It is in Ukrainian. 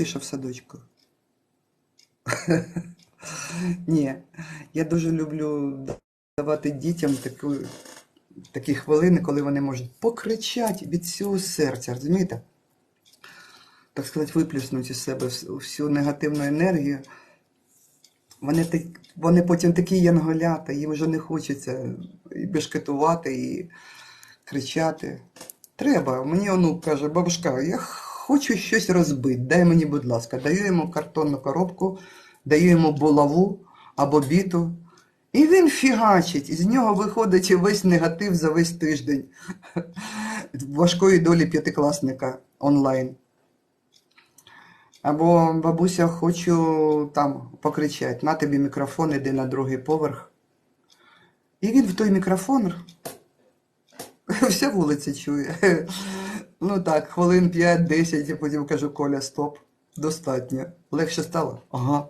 Тиша в садочку. Ні, я дуже люблю давати дітям таку, такі хвилини, коли вони можуть покричати від всього серця, розумієте? Так сказати, виплюснути із себе всю негативну енергію. Вони, так, вони потім такі янголята, їм вже не хочеться і бешкетувати, і кричати. Треба. Мені онук каже, бабушка, я хочу щось розбити, дай мені, будь ласка. Даю йому картонну коробку, даю йому булаву або біту. І він фігачить, з нього виходить весь негатив за весь тиждень важкої долі п'ятикласника онлайн. Або бабуся, хочу там покричати, на тобі мікрофон, іди на другий поверх. І він в той мікрофон вся вулиця чує. Ну так, хвилин 5-10, я потім кажу, Коля, стоп. Достатньо. Легше стало? Ага.